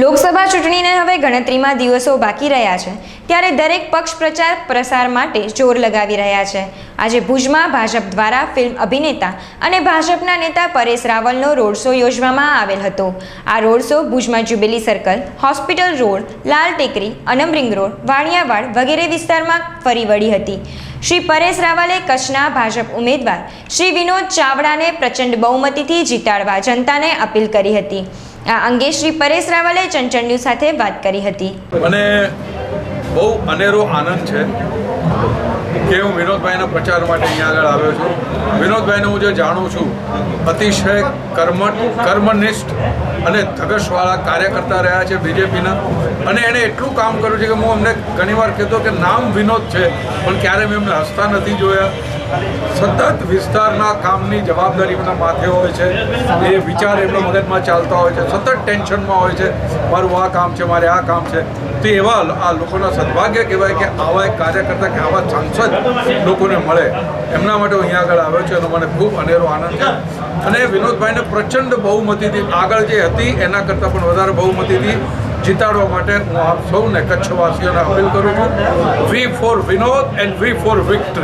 લોકસભા ચૂંટણીને હવે ગણતરીમાં દિવસો બાકી રહ્યા છે, ત્યારે દરેક પક્ષ પ્રચાર પ્રસાર માટે જોર લગાવી રહ્યા છે. આજે ભુજમાં ભાજપ દ્વારા ફિલ્મ અભિનેતા અને ભાજપના નેતા પરેશ રાવલનો રોડ શો યોજવામાં આવેલ હતો. આ રોડ શો ભુજમાં jubilee circle, hospital road, Lal Tekri, અનમ રિંગ રોડ, વાણિયાવાડ વગેરે વિસ્તારમાં ફરી વળી હતી. શ્રી પરેશ રાવલે કચ્છના ભાજપ ઉમેદવાર શ્રી વિનોદ ચાવડાને પ્રચંડ બહુમતીથી જીતાડવા જનતાને અપીલ કરી હતી. આ અંગે શ્રી પરેશ રાવલે ચંચળ ન્યૂઝ સાથે વાત કરી હતી. મને બહુ અનેરો આનંદ છે કે હું વિનોદભાઈના પ્રચાર માટે અહીંયા આગળ આવ્યો છું. વિનોદભાઈને હું જે જાણું છું, અતિશય કર્મ કર્મનિષ્ઠ અને ધગશવાળા કાર્યકર્તા રહ્યા છે બીજેપીના. અને એણે એટલું કામ કર્યું છે કે હું અમને ઘણીવાર કહેતો કે નામ વિનોદ છે, પણ ક્યારે મેં એમને હસતા નથી જોયા. સતત વિસ્તારના કામની જવાબદારી એમના માથે હોય છે. એ વિચાર એમના મગજમાં ચાલતા હોય છે. સતત ટેન્શનમાં હોય છે. મારું આ કામ છે, મારે આ કામ છે. તો એવા આ લોકોના સદભાગ્ય કહેવાય કે આવા એક કાર્યકર્તા કે આવા સાંસદ લોકોને મળે. એમના માટે હું અહીંયા આગળ આવ્યો છું. એનો મને ખૂબ અનેરો આનંદ છે. અને વિનોદભાઈને પ્રચંડ બહુમતીથી આગળ જે હતી, એના કરતાં પણ વધારે બહુમતીથી જીતાડવા માટે હું આપ સૌને કચ્છવાસીઓને અપીલ કરું છું. V for Vinod and V for victory